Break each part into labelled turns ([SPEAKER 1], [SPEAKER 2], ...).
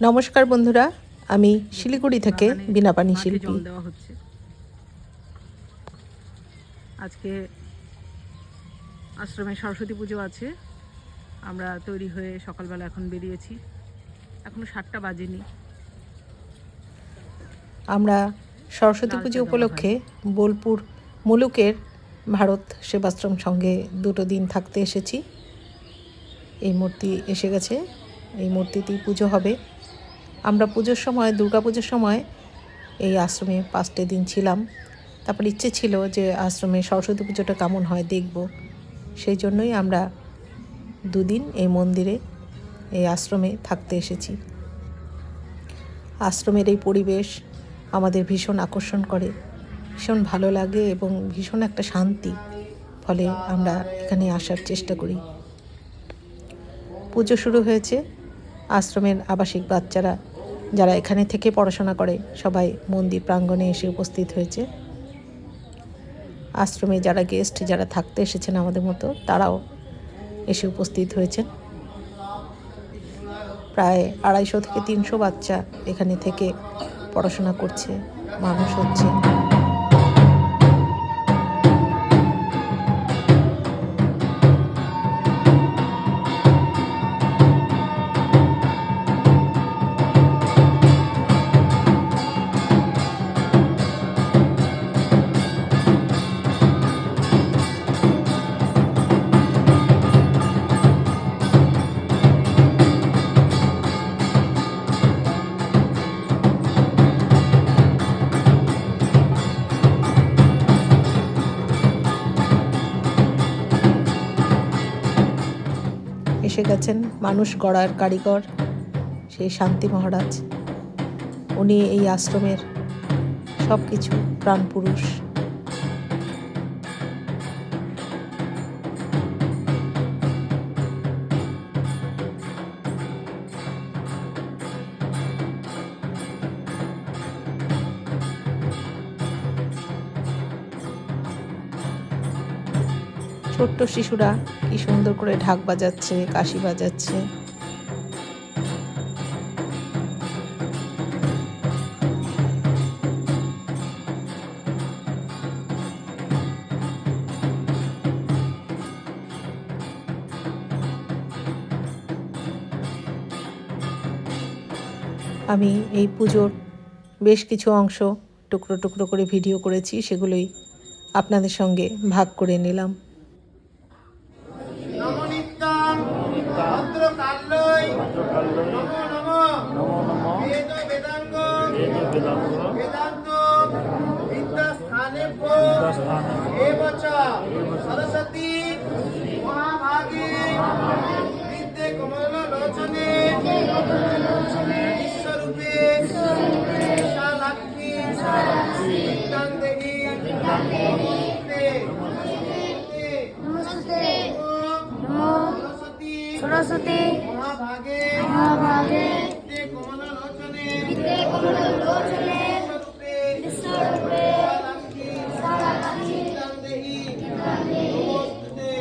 [SPEAKER 1] নমস্কার বন্ধুরা আমি শিলিগুড়ি থেকে বিনাপানি
[SPEAKER 2] মাঠে
[SPEAKER 1] শিল্পী
[SPEAKER 2] জল দেওয়া হচ্ছে। আজকে আশ্রমে সরস্বতী পুজো আছে। আমরা তৈরি হয়ে সকালবেলা এখন বেরিয়েছি। এখনও সাতটা বাজেনি।
[SPEAKER 1] আমরা সরস্বতী পুজো উপলক্ষে বোলপুর মুলুকের ভারত সেবাশ্রম সঙ্গে দুটো দিন থাকতে এসেছি। এই মূর্তি এসে গেছে। এই মূর্তিতেই পুজো হবে। আমরা পুজোর সময়, দুর্গা পুজোর সময় এই আশ্রমে পাঁচটা দিন ছিলাম। তারপর ইচ্ছে ছিল যে আশ্রমে সরস্বতী পুজোটা কেমন হয় দেখব। সেই জন্যই আমরা দুদিন এই মন্দিরে, এই আশ্রমে থাকতে এসেছি। আশ্রমের এই পরিবেশ আমাদের ভীষণ আকর্ষণ করে, ভীষণ ভালো লাগে এবং ভীষণ একটা শান্তি, ফলে আমরা এখানে আসার চেষ্টা করি। পুজো শুরু হয়েছে, আশ্রমের আবাসিক বাচ্চারা যারা এখানে থেকে পড়াশোনা করে, সবাই মন্দির প্রাঙ্গণে এসে উপস্থিত হয়েছে। আশ্রমে যারা গেস্ট যারা থাকতে এসেছেন আমাদের মতো, তারাও এসে উপস্থিত হয়েছেন। প্রায় আড়াইশো থেকে তিনশো বাচ্চা এখানে থেকে পড়াশোনা করছে, মানুষ হচ্ছে। এসে গেছেন মানুষ গড়ার কারিগর সেই শান্তি মহারাজ। উনি এই আশ্রমের সব কিছু প্রাণপুরুষ। ছোট্ট শিশুরা কি সুন্দর করে ঢাক বাজাচ্ছে, কাশি বাজাচ্ছে। আমি এই পুজোর বেশ কিছু অংশ টুকরো টুকরো করে ভিডিও করেছি, সেগুলোই আপনাদের সঙ্গে ভাগ করে নিলাম।
[SPEAKER 3] বেদান্ত সরস্বতী মহাভাগে। বিদ্যে কমললোচনে বিশ্বরূপে বিশালাক্ষী বিদ্যাং নমস্তে।
[SPEAKER 4] নমস্তে।
[SPEAKER 3] সরস্বতী
[SPEAKER 4] সরস্বতী
[SPEAKER 3] মহাভাগে
[SPEAKER 4] মহাভাগে
[SPEAKER 3] বিদ্যে কমললোচনে
[SPEAKER 4] বিদ্যে কমলোচনে
[SPEAKER 3] বিশ্বরূপে
[SPEAKER 4] বিশ্বরূপে
[SPEAKER 3] বিশালাক্ষী
[SPEAKER 4] সারাকাক্ষী
[SPEAKER 3] বিদ্যাং দেহি নমস্তে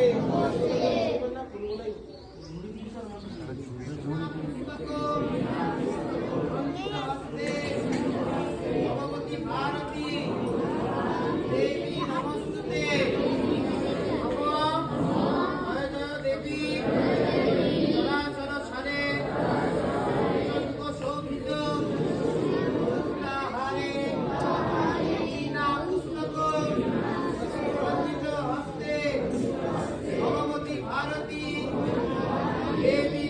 [SPEAKER 3] ভগবতী ভারতী দেবী নমস্তে নমো জয় জয় দেবী চরাচর সারে চন্দ্র শোভিত মুক্তাহারে বীণা পুস্তক রঞ্জিত হস্তে ভগবতী ভারতী দেবী নমস্তে নমো জয় জয় দেবী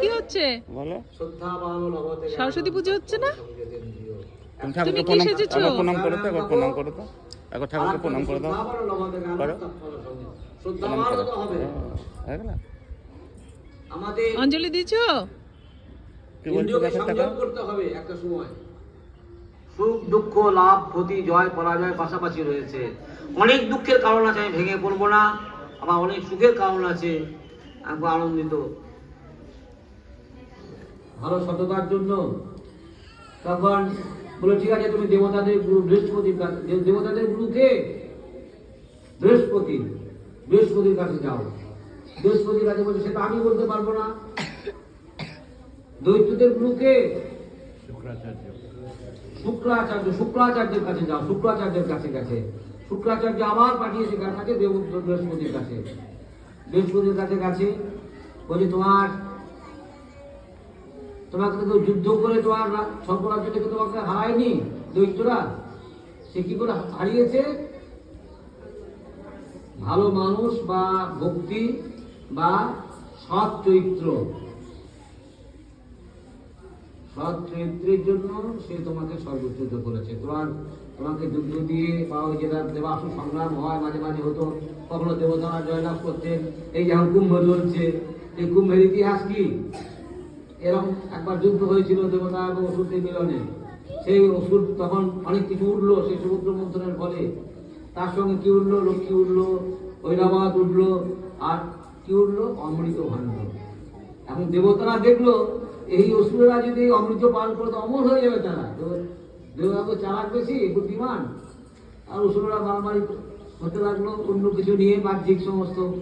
[SPEAKER 2] কি হচ্ছে?
[SPEAKER 5] বলো।
[SPEAKER 2] সরস্বতী পুজো হচ্ছে না?
[SPEAKER 5] তুমি ঠাকুরকে
[SPEAKER 2] কি
[SPEAKER 5] প্রণাম
[SPEAKER 2] সেজেছো?
[SPEAKER 5] প্রণাম করো তো একবার প্রণাম করো তো। একবার ঠাকুরকে প্রণাম করে দাও করো। প্রণাম
[SPEAKER 2] অঞ্জলি দিয়েছ?
[SPEAKER 5] কি বলছো?
[SPEAKER 6] করতে হবে একটা সময়। সুখ, দুঃখ, লাভ, ক্ষতি, জয়, পরাজয় পাশাপাশি রয়েছে। অনেক দুঃখের কারণ আছে, আমি ভেঙে পড়ব না। আবার অনেক সুখের কারণ আছে, আমি আনন্দিত। ভালো সততার জন্য তখন বলে, ঠিক আছে, তুমি দেবতাদের গুরু বৃহস্পতির কাছে দেবতাদের গুরুকে বৃহস্পতি, বৃহস্পতির কাছে যাও। বৃহস্পতির কাছে বলছে, সেটা আমি বলতে পারব না। দৈত্যদের গুরুকে শুক্রাচার্য। শুক্রাচার্যের কাছে যাও, শুক্রাচার্যের কাছে গেছে। শুক্রাচার্য আবার পাঠিয়েছে কার কাছে? দেব বৃহস্পতির কাছে। বৃহস্পতির কাছে গেছে। বলছে, তোমার তোমাকে তো যুদ্ধ করে তোমার স্বর্গরাজ্য থেকে তোমাকে হারায়নি, দৈত্যরা। সে কি করে হারিয়েছে? ভালো মানুষ বা ভক্তি বা সৎ চরিত্র সৎ চরিত্রের জন্য সে তোমাকে সর্বোচ্চুত করেছে। তোমার তোমাকে যুদ্ধ দিয়ে বা ওই যেটা দেবাসু সংগ্রাম হয়, মাঝে মাঝে হতো। কখনো দেবতারা জয়লাভ করতেন এই যেমন কুম্ভ চলছে এই কুম্ভের ইতিহাস কি? এরকম একবার যুদ্ধ হয়েছিল দেবতা এবং অসুরদের মিলনে। সেই ওষুধ তখন অনেক কিছু উঠল, সেই সমুদ্র মন্থনের ফলে। তার সঙ্গে কি উঠল? লক্ষ্মী উঠল ঐরাবাদ উঠল, আর কি উঠল? অমৃত ভাণ্ড এখন দেবতারা দেখল এই অসুরেরা যদি অমৃত পান করে তো অমর হয়ে যাবে তারা। দেব- দেবতা তো চালাক বেশি বুদ্ধিমান। আর অসুরেরা মারামারি হতে লাগল অন্য কিছু নিয়ে বাহ্যিক সমস্ত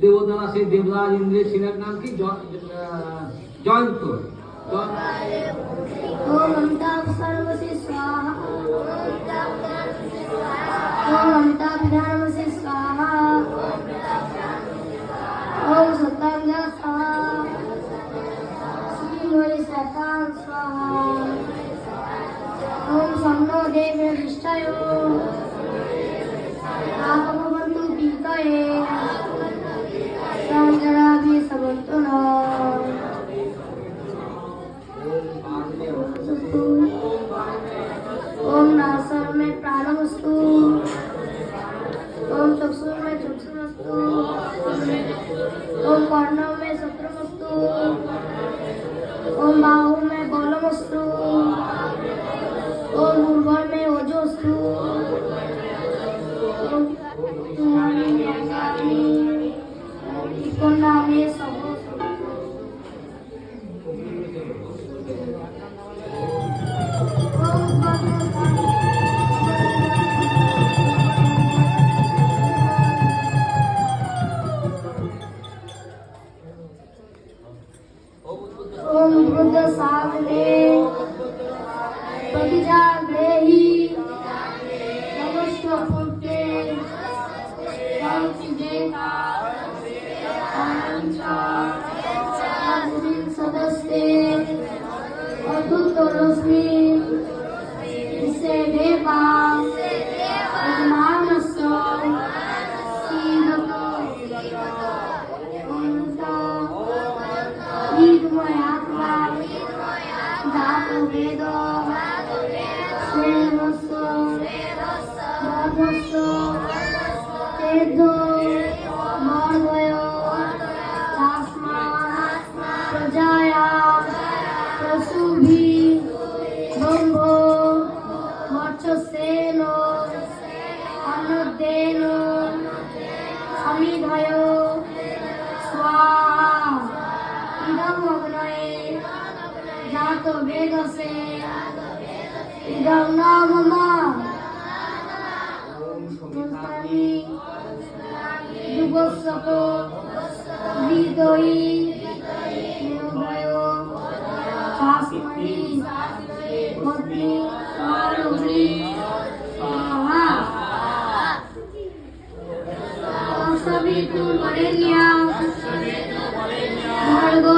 [SPEAKER 6] দেবতারা সেই দেবরাজ ইন্দ্রের ছিলেন নাম কি? জ- আহ, জয়ন্ত।
[SPEAKER 4] でしたよ。あ Amen. वेदसे इदं न मम पुष्टामि युगस्सको विदयि निर्भयो शास्मि पत्नी स्वारुभि स्वाहा सवितुर्वरेण्या भर्गो